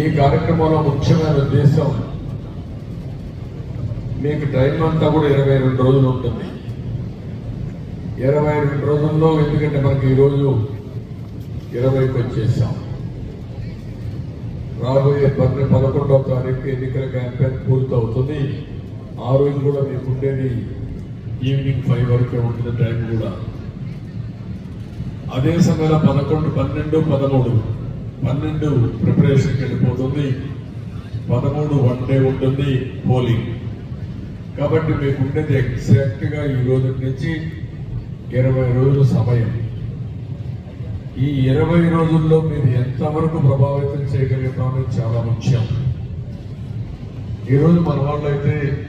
ఈ కార్యక్రమంలో ముఖ్యమైన ఉద్దేశం మీకు టైం అంతా కూడా ఇరవై రెండు రోజులు ఉంటుంది. ఇరవై రెండు రోజుల్లో ఎందుకంటే మనకి ఈరోజు ఇరవైకి వచ్చేసాం. రాబోయే పన్నెండు పదకొండవ తారీఖు ఎన్నికల క్యాంపెయిన్ పూర్తవుతుంది. ఆ రోజు కూడా మీకు ఉండేది ఈవినింగ్ ఫైవ్ వరకే ఉంటుంది టైం కూడా. అదే సమయంలో పదకొండు పన్నెండు పదమూడు పన్నెండు ప్రిపరేషన్కి వెళ్ళిపోతుంది. పదమూడు వన్ డే ఉంటుంది పోలింగ్. కాబట్టి మీకు ఉండేది ఎగ్జాక్ట్గా ఈ రోజు నుంచి ఇరవై రోజుల సమయం. ఈ ఇరవై రోజుల్లో మీరు ఎంతవరకు ప్రభావితం చేయగలుగుతాం అనేది చాలా ముఖ్యం. ఈరోజు మన వాళ్ళు అయితే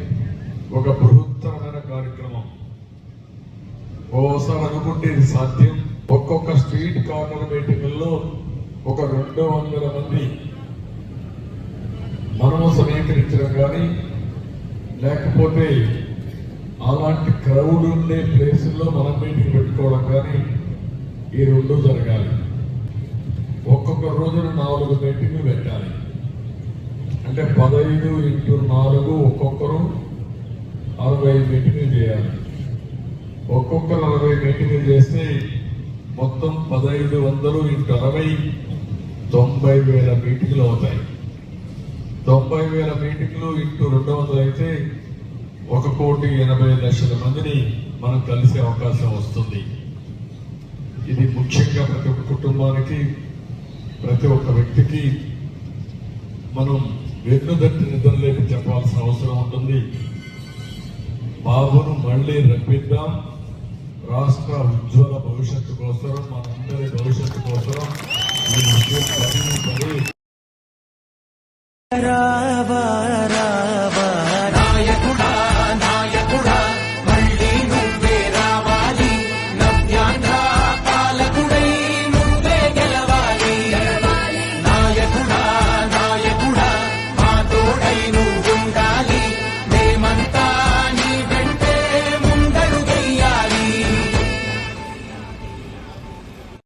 ఒక బృహత్తరమైన కార్యక్రమం. ఓసారి అనుకుంటే ఇది సాధ్యం. ఒక్కొక్క స్ట్రీట్ కార్నర్ మీటింగుల్లో ఒక రెండు వందల మంది మనము సమీకరించడం కానీ లేకపోతే అలాంటి క్రౌడ్ ఉండే ప్లేసుల్లో మనం మీటింగ్ పెట్టుకోవడం కానీ ఈ రెండు జరగాలి. ఒక్కొక్క రోజున నాలుగు మీటింగ్లు పెట్టాలి. అంటే పదహైదు ఇంటూ నాలుగు ఒక్కొక్కరు అరవై మీటింగ్లు చేయాలి. ఒక్కొక్కరు అరవై మీటింగ్లు చేస్తే మొత్తం పదహైదు వందలు ఇంటూ అరవై తొంభై వేల మీటింగ్లు అవుతాయి. తొంభై వేల మీటింగ్లు ఇంటూ రెండు వందలు అయితే ఒక కోటి ఎనభై లక్షల మందిని మనం కలిసే అవకాశం వస్తుంది. ఇది ముఖ్యంగా ప్రతి ఒక్క కుటుంబానికి ప్రతి ఒక్క వ్యక్తికి మనం వెన్నుదట్టి నిద్రలేపి చెప్పాల్సిన అవసరం ఉంటుంది. బాబును మళ్ళీ రప్పిద్దాం. రాష్ట్ర ఉజ్వల భవిష్యత్తు కోసం మనందరి భవిష్యత్తు కోసం ఈ విషయం